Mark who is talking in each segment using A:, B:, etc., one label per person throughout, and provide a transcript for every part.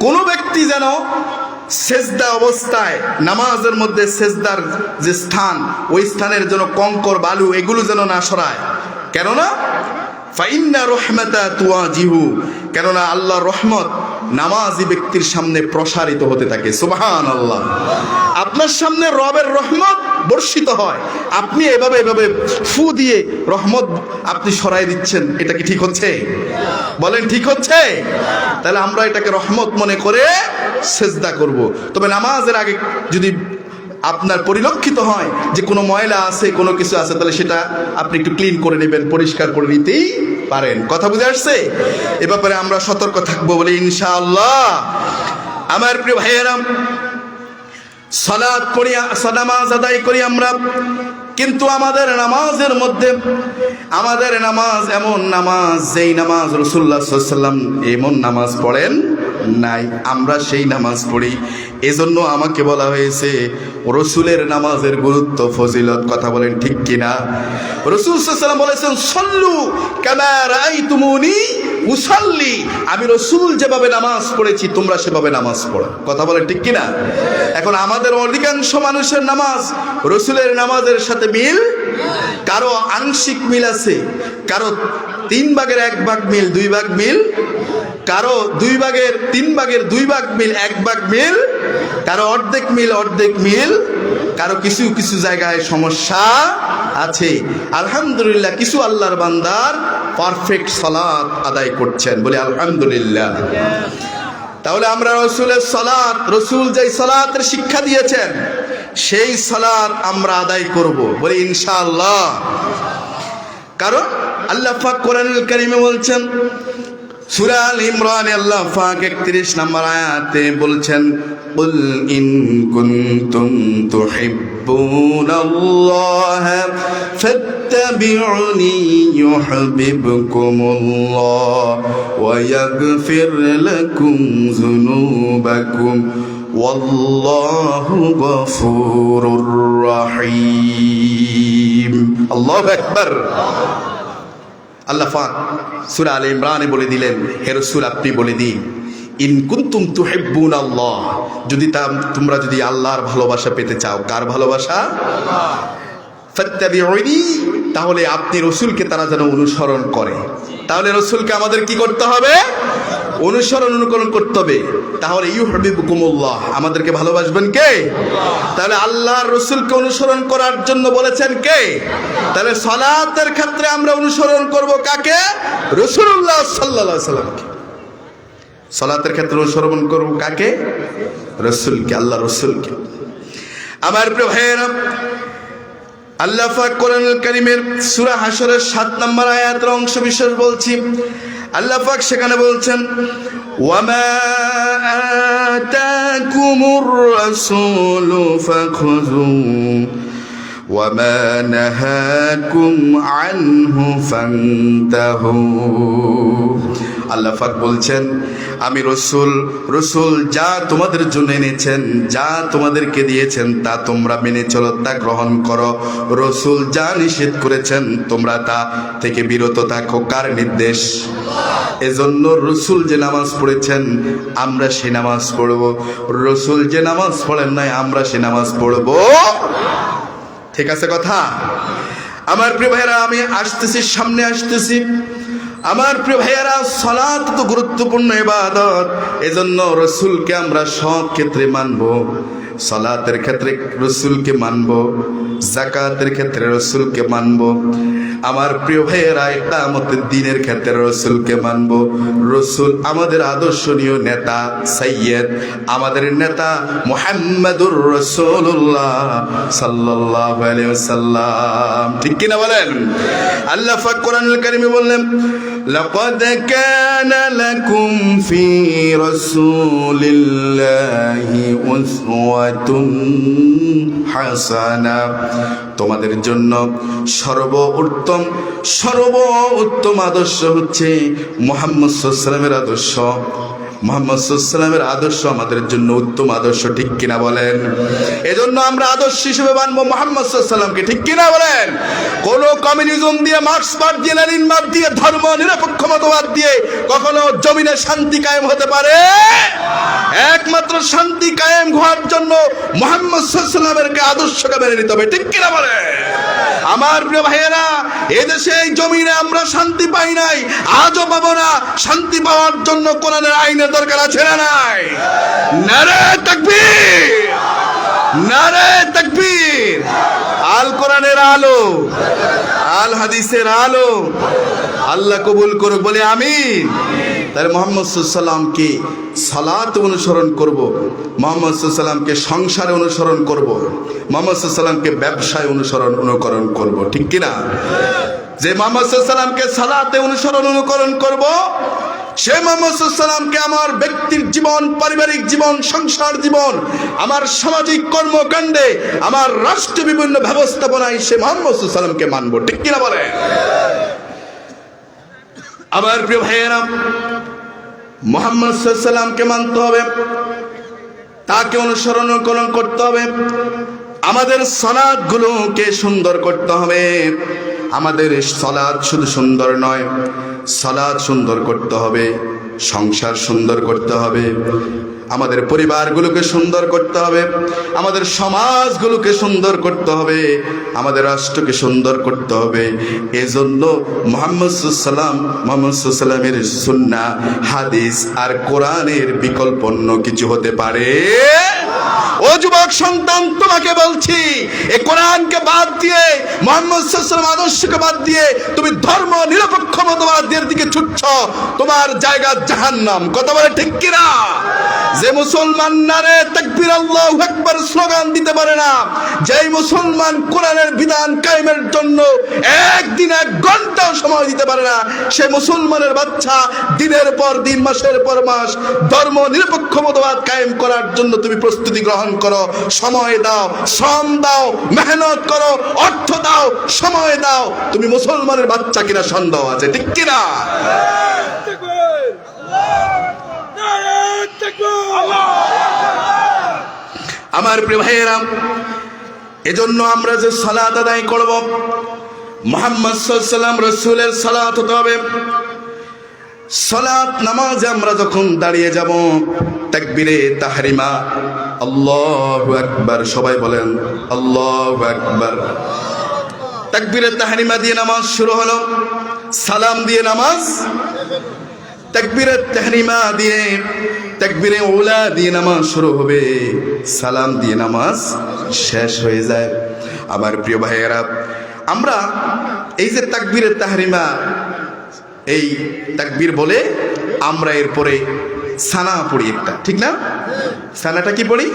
A: কোন ব্যক্তি যেন সেজদা অবস্থায়, নামাজের মধ্যে সেজদার যে স্থান, ওই স্থানের জন্য কঙ্কর, বালু, এগুলো যেন না সরায়। কেননা ফাইন্না রহমাতা তুয়া জিহু কেননা আল্লাহ রহমত নামাজি ব্যক্তির সামনে প্রসারিত হতে থাকে। সুবহান আল্লাহ আপনার সামনে রবের রহমত বর্ষিত হয়। আপনি এভাবে এভাবে ফু দিয়ে রহমত আপনি সরাই দিচ্ছেন, এটা কি ঠিক হচ্ছে? বলেন, ঠিক হচ্ছে? তাহলে আমরা এটাকে রহমত মনে করে সেজদা করব। তবে নামাজের আগে যদি আপনার পরিলক্ষিত হয় যে কোনো ময়লা আছে, কোনো কিছু আছে, তাহলে সেটা আপনি একটু ক্লিন করে নেবেন, পরিষ্কার করে নিতেই পারেন। কথা বুঝে আসছে? এ ব্যাপারে আমরা সতর্ক থাকব বলে ইনশাআল্লাহ। আমার প্রিয় ভাইয়েরাম, সালাদ পড়ি, নামাজ আদায় করি আমরা, কিন্তু আমাদের নামাজের মধ্যে, আমাদের নামাজ এমন নামাজ, যেই নামাজ রসুল্লাহ সাল্লাম এমন নামাজ পড়েন নাই, আমরা সেই নামাজ পড়ি। এজন্য আমাকে বলা হয়েছে, রসুলের নামাজের গুরুত্ব, ফজিলত, কথা বলেন ঠিক কিনা? রসুল সাল্লাম বলেছেন, সল্লু ক্যামের আই তুমুনি উসাল্লি। আমি রসুল যেভাবে নামাজ পড়েছি, তোমরা সেভাবে নামাজ পড়ো। কথা বলেন ঠিক কিনা? এখন আমাদের অধিকাংশ মানুষের নামাজ রসুলের নামাজের সাথে মিল? কারও আংশিক মিল আছে, কারও তিন ভাগের এক ভাগ মিল, দুই ভাগ মিল। কারও দুই ভাগের, তিন ভাগের দুই ভাগ মিল, এক ভাগ মিল। কারও অর্ধেক মিল অর্ধেক মিল। কারও কিছু কিছু জায়গায় সমস্যা আছে। আলহামদুলিল্লাহ, কিছু আল্লাহর বান্দার পারফেক্ট সালাত আদায় করছেন। বলে আলহামদুলিল্লাহ। তাহলে আমরা রসুলের সালাত, রসুল যেই সালাতের শিক্ষা দিয়েছেন, সেই সালাত আমরা আদায় করব। বলে ইনশাআল্লাহ। কারণ আল্লাহ পাক কোরআনুল কারিমে বলছেন সূরা আল ইমরানে আল্লাহ পাক 31 নম্বর আয়াতে বলছেন قل إن كنتم تحبون الله فاتبعوني يحببكم الله ويغفر لكم ذنوبكم والله غفور رحيم الله أكبر আল্লাহ পাক সূরা আলে ইমরানে বলে দিলেন হে রাসূল আপনি বলে দিন ইন কুনতুম তুহিব্বুন আল্লাহ যদি তা তোমরা যদি আল্লাহর ভালোবাসা পেতে চাও কার ভালোবাসা ফাত্তাবিউনি তাহলে আপনি রসুলকে তারা যেন অনুসরণ করে তাহলে রসুলকে আমাদের কি করতে হবে অনুসরণ অনুকরণ করতে হবে। তাহলে ইউ হবিবুকুমুল্লাহ আমাদেরকে ভালোবাসবেন কে? তাহলে আল্লাহর রসুলকে অনুসরণ করার জন্য বলেছেন কে? তাহলে সলাতের ক্ষেত্রে আমরা অনুসরণ করব কাকে? রসুল্লাহ সাল্লাহ সাল্লামকে। সলাতের ক্ষেত্রে অনুসরণ করব কাকে? রসুলকে আল্লাহ রসুলকে। আমার প্রিয় ভাইয়েরা, আল্লাহ পাক কোরআনুল কারীমের সূরা হাশরের 7 নম্বর আয়াতের অংশ বিশেষ বলছি। আল্লাহ পাক সেখানে বলছেন, ওয়ামা আতাকুমুর রাসূলু ফাখুযু, ওয়ামা নাহাকুম আনহু ফান্তাহু। আল্লাহ পাক বলছেন আমি রসুল রসুল, যা তোমাদের জন্য এনেছেন, যা তোমাদেরকে দিয়েছেন, তা তোমরা মেনে চলো, তা গ্রহণ করো। রসুল যা নিষেধ করেছেন, তোমরা তা থেকে বিরত থাকো, কার নির্দেশ? এজন্য রসুল যে নামাজ পড়েছেন, আমরা সে নামাজ পড়ব। রসুল যে নামাজ পড়েন নাই, আমরা সে নামাজ পড়ব। ঠিক আছে কথা? আমার প্রিয় ভাইরা আমি আসতেছি, সামনে আসতেছি। আমার প্রিয় ভাইয়েরা সলাত তো গুরুত্বপূর্ণ এবাদত এজন্য রসুলকে আমরা সব ক্ষেত্রে মানব। সলাতের ক্ষেত্রে রসুলকে মানব, জাকাতের ক্ষেত্রে রসুলকে মানব, আমার প্রিয় ভাইয়েরা এটা আমাদের দিনের ক্ষেত্রে রসুলকে মানব। রসুল আমাদের আদর্শনীয় নেতা সৈয়দ আমাদের নেতা মোহাম্মদুর রসুল্লাহ সাল্লাহ সাল্লাম ঠিক কিনা বলেন? আল্লাহ কোরআনুল কারিমে বললেন لقد كان لكم في رسول الله أسوة حسنة তোমাদের জন্য সর্ব উত্তম সর্ব উত্তম আদর্শ হচ্ছে মোহাম্মদ সাল্লামের আদর্শ মোহাম্মদ সাল্লামের আদর্শ আমাদের জন্য উত্তম আদর্শ, ঠিক কিনা বলেন? এজন্য আমরা আদর্শ হিসেবে মানবো মোহাম্মদ সাল্লামকে ঠিক কিনা বলেন? কোন কমিউনিজম দিয়ে মার্ক্সবাদ দিয়ে লেনিনবাদ দিয়ে ধর্ম নিরপেক্ষ মতবাদ দিয়ে কখনো জমিনে শান্তি কায়েম হতে পারে? একমাত্র শান্তি কায়েম হওয়ার জন্য মোহাম্মদ সাল্লামের আদর্শকে মেনে নিতে হবে, ঠিক কিনা বলে আমার প্রিয় ভাইয়েরা, এদেশে এই জমিনে আমরা শান্তি পাই নাই, আজও পাবো শান্তি পাওয়ার জন্য কোরআনের আইনের দরকার আছে না নাই? নারে তাকবীর! নারে তাকবীর! আল কোরআনের আলো, আল হাদিসের আলো। আল্লাহ কবুল করুক, বলে আমিন। তাহলে মোহাম্মদ সাল্লামকে সালাত অনুসরণ করব, মোহাম্মদ সাল্লামকে সংসারে অনুসরণ করব, মোহাম্মদ সাল্লামকে ব্যবসায় অনুসরণ অনুকরণ করব, ঠিক কিনা? যে মোহাম্মদ সালাতে অনুসরণ অনুকরণ করব, সে মোহাম্মদ সাল্লামকে আমার ব্যক্তির জীবন, পারিবারিক জীবন, সংসার জীবন, আমার সামাজিক কর্মকাণ্ডে, আমার রাষ্ট্র বিভিন্ন ব্যবস্থাপনায় সে মোহাম্মদ সাল্লামকে মানবো। ঠিক কিনা বলে আমার প্রিয় ভাইয়েরা, মোহাম্মদ সাল্লামকে মানতে হবে, তাকে অনুসরণ অনুকরণ করতে হবে, আমাদের সলাদ গুলোকে সুন্দর করতে হবে। আমাদের সলাদ শুধু সুন্দর নয়। সলাদ সুন্দর করতে হবে, সংসার সুন্দর করতে হবে, আমাদের পরিবারগুলোকে সুন্দর করতে হবে, আমাদের সমাজগুলোকে সুন্দর করতে হবে, আমাদের রাষ্ট্রকে সুন্দর করতে হবে। এজন্য মোহাম্মদ সাল্লাম মোহাম্মদ সুন্না হাদিস আর কোরআনের বিকল্প অন্য কিছু হতে পারে। ও যুবক সন্তান, তোমাকে বলছি, এ কোরআনকে বাদ দিয়ে, মোহাম্মদ সাল্লাম আদর্শকে বাদ দিয়ে তুমি ধর্ম নিরপেক্ষ মতবাদের দিকে ছুটছ, তোমার জায়গা জাহান্নাম। কথা বলে ঠিক কিনা? যে মুসলমান নারে তাকবীর আল্লাহু আকবার স্লোগান দিতে পারে না। যেই মুসলমান কোরআনের বিধান কায়েমের জন্য একদিন এক ঘন্টাও সময় দিতে পারে না, সে মুসলমানের বাচ্চা দিনের পর দিন, মাসের পর মাস ধর্ম নিরপেক্ষ মতবাদ কায়েম করার জন্য তুমি প্রস্তুতি গ্রহণ করো, সময় দাও, শ্রম দাও, মেহনত করো, অর্থ দাও, সময় দাও তুমি মুসলমানের বাচ্চা কিনা সন্দেহ আছে, ঠিক কিনা! আমার প্রিয় ভাইয়েরা এজন্য আমরা যে সালাত আদায় করব, মোহাম্মদ সাল্লাম রসুলের সালাত হতে হবে সালাত নামাজে আমরা যখন দাঁড়িয়ে যাব, তাকবিরে তাহারিমা, আল্লাহ একবার সবাই বলেন, আল্লাহ আকবার। তাকবিরে তাহারিমা দিয়ে নামাজ শুরু হলো, সালাম দিয়ে নামাজ তাকবীরের তাহরিমা দিয়ে, তাকবীরে ওলা দিয়ে নামাজ শুরু হবে, সালাম দিয়ে নামাজ শেষ হয়ে যায়। আমার প্রিয় ভাইয়েরা, আমরা এই যে তাকবীরের তাহরিমা এই তাকবীর বলে আমরা এরপরে সানা পড়ি একটা, ঠিক না? সানাটা কি পড়ি?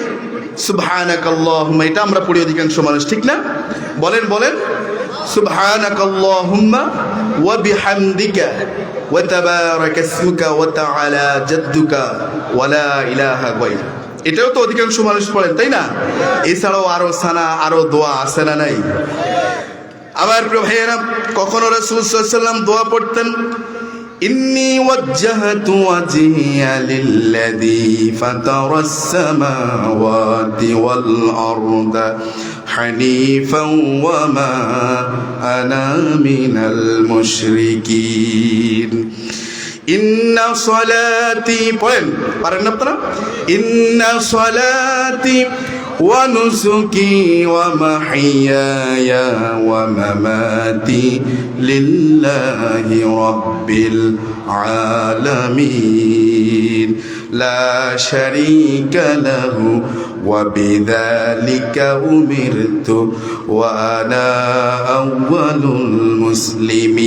A: সুবহানাক আল্লাহুম্মা এটা আমরা পড়ি অধিকাংশ মানুষ, ঠিক না? বলেন বলেন। সুবহানাক আল্লাহুম্মা ওয়া বিহামদিকা ওয়া তাবারাক ইসমুকা ওয়া তাআলা জাদ্দুকা ওয়া লা ইলাহা গায়রুক এটাও তো অধিকাংশ মানুষ পড়েন, তাই না? এছাড়াও আরও সানা, আরও দোয়া আছে না নাই? আমার ভাইয়েরা কখনো রসুলাম দোয়া পড়তেন ইন্নি ওয়াজ্জাহতু ওয়াজহিয়া লিল্লাযী ফাতারাস সামাওয়াতি ওয়াল আরদা হানিফাও ওয়া মা আনা মিনাল মুশরিকিন ইন্না সলাতি পড়েন পারেন না ونسكي ومحياي ومماتي لله رب العالمين. لا شريك له وبذلك أمرت وأنا أول المسلمين.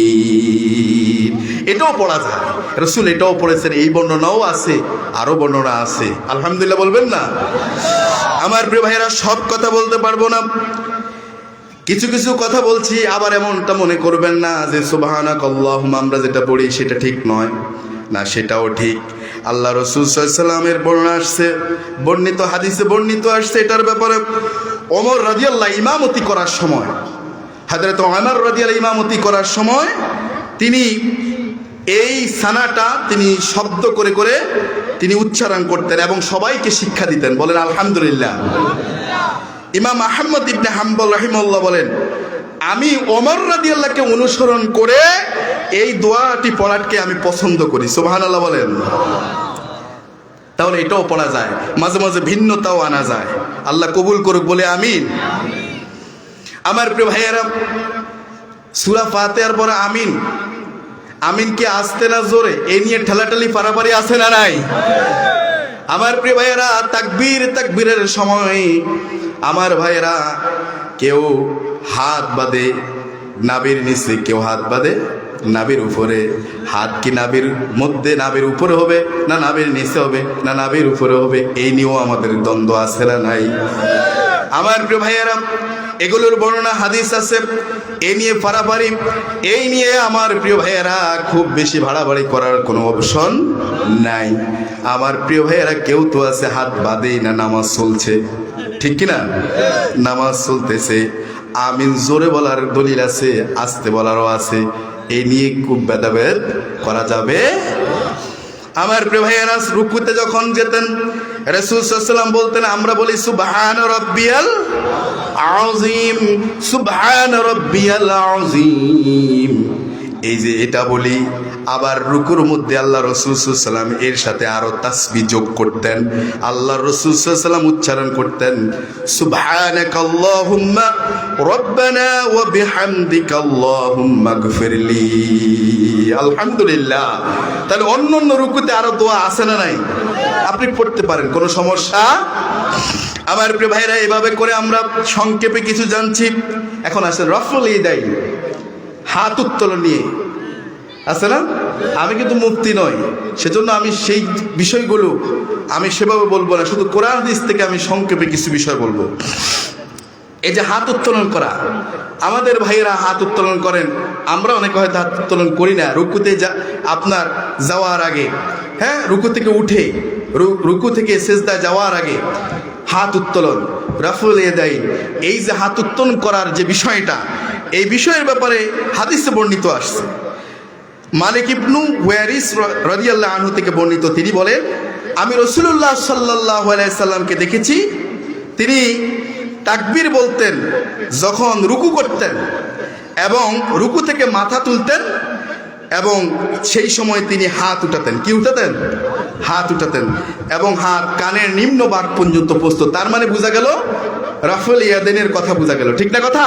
A: এটাও পড়া যায়। রসুল এটাও পড়েছেন, এই বর্ণনাও আছে, আরও বর্ণনা আছে। আলহামদুলিল্লাহ বলবেন না? আমার প্রিয় ভাইয়েরা, সব কথা বলতে পারব না। কিছু কিছু কথা বলছি, আবার এমনটা মনে করবেন না যে সুবাহানাক আল্লাহুম আমরা যেটা পড়ি সেটা ঠিক নয়। না, সেটাও ঠিক। আল্লাহ রসুল সাল্লামের বর্ণনা আসছে, বর্ণিত হাদিসে বর্ণিত আসছে এটার ব্যাপারে। ওমর রাজিয়াল্লাহ ইমামতি করার সময়, হাজরত ওমর রাজিয়াল্লাহ ইমামতি করার সময়, তিনি এই সানাটা তিনি শব্দ করে করে তিনি উচ্চারণ করতেন এবং সবাইকে শিক্ষা দিতেন। বলেন, আলহামদুলিল্লাহ। ইমাম আহমদ ইবনে হাম্বল রহিমুল্লাহ বলেন, আমি ওমর রাদিয়াল্লাহকে অনুসরণ করে এই দোয়াটি পড়াটকে আমি পছন্দ করি। সুবহানাল্লাহ বলেন। তাহলে এটাও পড়া যায়। মাঝে মাঝে ভিন্নতাও আনা যায়। আল্লাহ কবুল করুক, বলে আমিন। আমার প্রিয় ভাইয়েরা, সুরা ফাতেহার পরে আমিন। আমিন কি আসতে না জোরে? এই নিয়ে ঠেলাঠালি পারাপারি আছে না নাই? আমার প্রিয় ভাইয়েরা, তাকবীর তাকবীরের সময় আমার ভাইয়েরা, কেউ হাত বাঁধে নাবির নিচে, কেউ হাত বাঁধে নাবির উপরে। হাত কি নাবির মধ্যে, নাবির উপরে হবে না নাবির নিচে হবে? না নাবির উপরে হবে? এই নিয়েও আমাদের দ্বন্দ্ব আছে না নাই? আমার প্রিয় ভাইয়েরা, এগুলোর বর্ণনা হাদিস আছে। এ নিয়ে পারাপারি এই নিয়ে আমার প্রিয় ভাইয়েরা খুব বেশি ভাড়াবাড়ি করার কোনো অপশন নাই। আমার প্রিয় ভাইয়েরা, কেউ তো আছে, হাত বাঁধেই না, নামাজ চলছে। ঠিক কিনা নামাজ চলতেছে। আমিন জোরে বলার দলিল আছে, আস্তে বলারও আছে। এই নিয়ে খুব ভেদাভেদ করা যাবে আমার প্রিয় ভাইয়েরা, রুকুতে যখন যেতেন, রসুল সাল্লাম বলতেন, আমরা বলি, সুবহান রব্বিয়াল আযীম, সুবহান রব্বিয়াল আযীম। এই যে এটা বলি, আবার রুকুর মধ্যে আল্লাহ রসুলাম এর সাথে আরও তাসবি যোগ করতেন। আল্লাহ রসুলাম উচ্চারণ করতেন আলহামদুলিল্লাহ। তাহলে অন্য অন্য রুকুতে আরও দোয়া আছে না নাই? আপনি পড়তে পারেন, কোনো সমস্যা? আমার প্রিয় ভাইরা, এভাবে করে আমরা সংক্ষেপে কিছু জানছি। এখন আসেন রফল দেয় হাত উত্তোলন নিয়ে। আছে না? আমি কিন্তু মুক্তি নই। সেজন্য আমি সেই বিষয়গুলো আমি সেভাবে বলব না। শুধু কোরআন হাদিস থেকে আমি সংক্ষেপে কিছু বিষয় বলব। এই যে হাত উত্তোলন করা, আমাদের ভাইয়েরা হাত উত্তোলন করেন। আমরা অনেকে হয়তো হাত উত্তোলন করি না। রুকুতে যা, আপনার যাওয়ার আগে হ্যাঁ? রুকু থেকে উঠে রুকু থেকে সেজদা যাওয়ার আগে হাত উত্তোলন। রাফুল এ এদাইন এই যে হাত উত্তোলন করার যে বিষয়টা এই বিষয়ের ব্যাপারে হাদিসে বর্ণিত আসছে। মালিক ইবনু ওয়ারিস রাদিয়াল্লাহু আনহু থেকে বর্ণিত, তিনি বলেন, আমি রসুল্লাহ আলাইহি সাল্লামকে দেখেছি, তিনি তাকবীর বলতেন, যখন রুকু করতেন এবং রুকু থেকে মাথা তুলতেন এবং সেই সময় তিনি হাত উঠাতেন। কি উঠাতেন? হাত উঠাতেন এবং হাত কানের নিম্ন বাক পর্যন্ত পোস্ত তার মানে বোঝা গেল, রাফেল ইয়াদেনের কথা বোঝা গেল। ঠিক না কথা?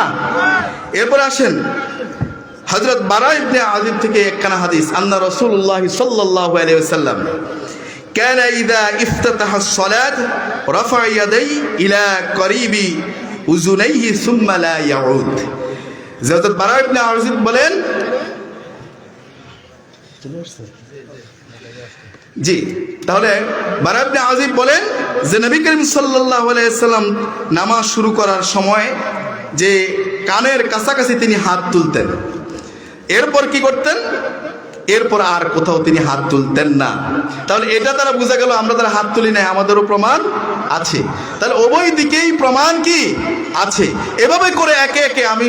A: এরপর আসেন হজরত বারা ইবনে আজিব থেকে একখানা হাদিস আন্না রসুল্লাহ সাল্লাল্লাহু আলাইহি ওয়াসাল্লাম كان إذا افتتح الصلاة رفع يديه إلى قريب أذنيه ثم لا يعود হযরত বারা ইবনে আজিব বলেন জি তাহলে বারাবনে আজিব বলেন যে নবী করিম সাল্লাল্লাহু আলাইহি সাল্লাম নামাজ শুরু করার সময় যে কানের কাছাকাছি তিনি হাত তুলতেন। এরপর কি করতেন? এরপর আর কোথাও তিনি হাত তুলতেন না। তাহলে এটা তারা বোঝা গেল, আমরা তারা হাত তুলি নাই, আমাদেরও প্রমাণ আছে। তাহলে উভয় দিকেই প্রমাণ কি? আছে। এভাবে করে একে একে আমি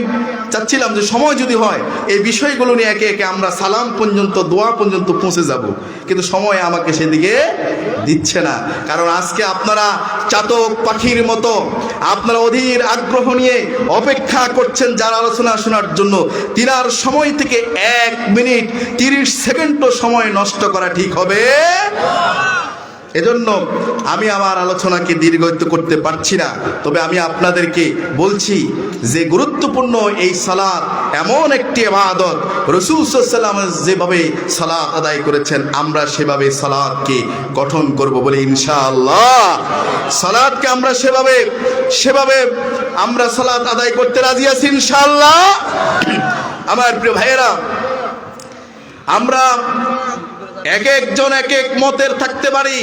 A: চাচ্ছিলাম যে সময় যদি হয়, এই বিষয়গুলো নিয়ে একে একে আমরা সালাম পর্যন্ত, দোয়া পর্যন্ত পৌঁছে যাব। কিন্তু সময় আমাকে সেদিকে দিচ্ছে না। কারণ আজকে আপনারা চাতক পাখির মতো, আপনারা অধীর আগ্রহ নিয়ে অপেক্ষা করছেন যার আলোচনা শোনার জন্য। তিনার সময় থেকে এক মিনিট, তিরিশ সেকেন্ডও সময় নষ্ট করা ঠিক হবে? এজন্য আমি আমার আলোচনাকে দীর্ঘায়িত করতে পারছি না। তবে আমি আপনাদেরকে বলছি যে গুরুত্বপূর্ণ এই সালাদ এমন একটি আবাদত রসুল সাল্লাম যেভাবে সালাদ আদায় করেছেন, আমরা সেভাবে সালাদকে গঠন করব বলে ইনশাআল্লাহ। সালাদকে আমরা সেভাবে সেভাবে আমরা সালাদ আদায় করতে রাজি আছি ইনশাআল্লাহ। আমার প্রিয় ভাইয়েরা আমরা এক একজন এক এক মতের থাকতে পারি,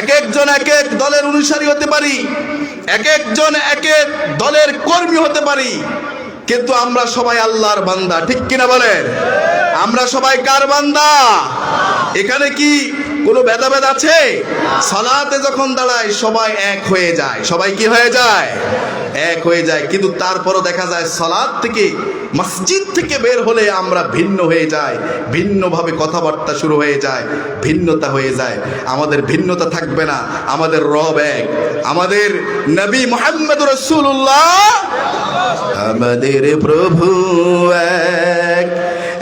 A: এক একজন এক এক দলের অনুসারী হতে পারি, এক একজন এক এক দলের কর্মী হতে পারি। কিন্তু আমরা সবাই আল্লাহর বান্দা, ঠিক কিনা বলেন? আমরা সবাই কার বান্দা? এখানে কি কোনো ভেদাভেদ আছে? সালাতে যখন দাঁড়ায় সবাই এক হয়ে যায়। সবাই কি হয়ে যায়? এক হয়ে যায়। কিন্তু তারপরও দেখা যায় সালাদ থেকে, মসজিদ থেকে বের হলে আমরা ভিন্ন হয়ে যায় ভিন্নভাবে কথাবার্তা শুরু হয়ে যায়, ভিন্নতা হয়ে যায়। আমাদের ভিন্নতা থাকবে না, আমাদের রব এক। আমাদের নবী মোহাম্মদ রসুল্লাহ আমাদের প্রভু এক।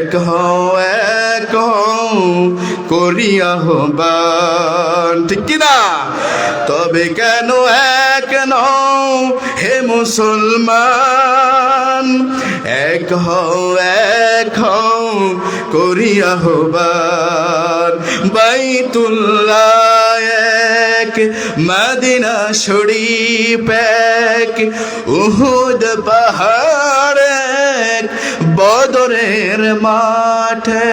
A: এক এক করিয়া হবান। ঠিক কিনা তবে কেন এক নও হে মুসলমান? এক হও, এক করিয়া হবান। বাইতুল্লাহ এক, মদিনা শরীফ এক, উহুদ পাহাড় বদরের মাঠে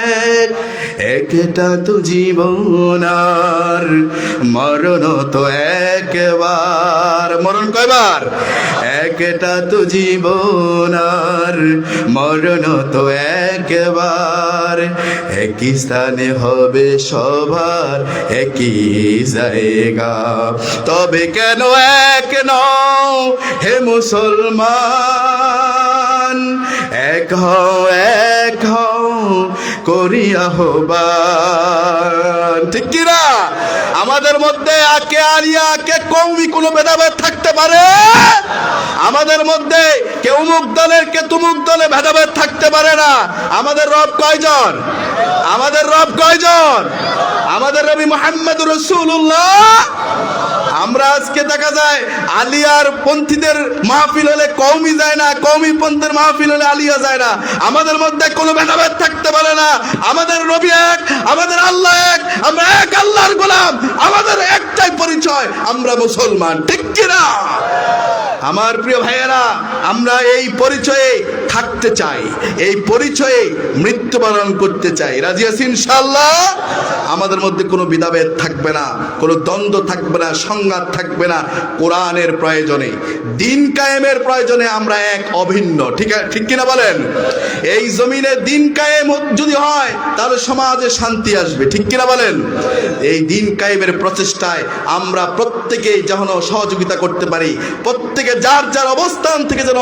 A: এক একটা তো জীবন আর মরণ তো একবার। মরণ কয়বার? একটা তো জীবন আর মরণ তো একবার। একই স্থানে হবে সবার একই জায়গা। তবে কেন এক নও হে মুসলমান? এক হও এক হও করিয়া হবান ঠিক কিনা? আমাদের মধ্যে আকে আলিয়া কে কৌমি কোনো ভেদাভেদ থাকতে পারে? আমাদের মধ্যে কে উমুক দলের, কে তুমুক দলে ভেদাভেদ থাকতে পারে না। আমাদের রব কয়জন? আমাদের রব কয়জন? আমাদের রবি মোহাম্মদ আমরা আজকে দেখা যায় আলিয়ার পন্থীদের মাহফিল হলে কৌমি যায় না কৌমি পন্থের মাহফিল হলে আলিয়া যায় না। আমাদের মধ্যে কোনো ভেদাভেদ থাকতে পারে না। আমাদের রবি এক, আমাদের আল্লাহ এক, আমরা এক আল্লাহর গোলাম। আমাদের একটাই পরিচয়, আমরা মুসলমান। ঠিক কিনা? আমার প্রিয় ভাইয়েরা, আমরা এই পরিচয়ে থাকতে চাই, এই পরিচয়ে মৃত্যুবরণ করতে চাই। রাজি আছি ইনশাল্লাহ আমাদের মধ্যে কোনো বিধাভেদ থাকবে না, কোনো দ্বন্দ্ব থাকবে না, সংঘাত থাকবে না, কোরআনের প্রয়োজনে, দিন কায়েমের প্রয়োজনে আমরা এক অভিন্ন। ঠিক ঠিক কিনা বলেন? এই জমিনে দিন কায়েম যদি হয়, তাহলে সমাজে শান্তি আসবে। ঠিক কিনা বলেন? এই দিন কায়েমের প্রচেষ্টায় আমরা প্রত্যেকেই যেন সহযোগিতা করতে পারি, প্রত্যেকে যার যার অবস্থান থেকে যেন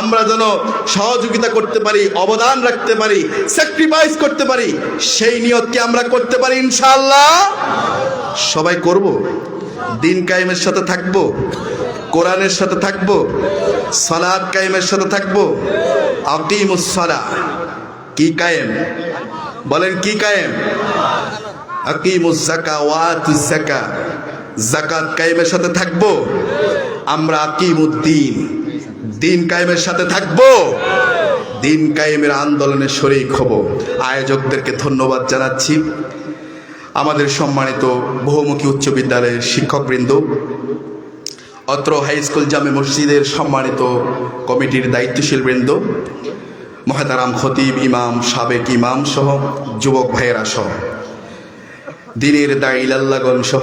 A: আমরা যেন সহযোগিতা করতে পারি, অবদান রাখতে পারি স্যাক্রিফাইস করতে পারি, সেই নিয়তকে আমরা করতে পারি ইনশাল্লাহ সবাই করব। দিন কায়েমের সাথে থাকব, কোরআনের সাথে থাকব সালাদ কায়েমের সাথে থাকব। আকিমুস সালা কি কায়েম? বলেন কি কায়েম? আকিমুস জাকা ওয়াতুজ জাকাত কায়েমের সাথে থাকব, আমরা আকিমুদ্দিন। দিন কায়েমের সাথে থাকব। দিন কায়েমের আন্দোলনে শরিক হব। আয়োজকদেরকে ধন্যবাদ জানাচ্ছি। আমাদের সম্মানিত বহুমুখী উচ্চ বিদ্যালয়ের শিক্ষকবৃন্দ, অত্র হাই স্কুল জামে মসজিদের সম্মানিত কমিটির দায়িত্বশীল বৃন্দ, মহাতারাম খতিব ইমাম, সাবেক ইমাম সহ যুবক ভাইয়েরা সহ। দিনের দায়িলাল্লাগন সহ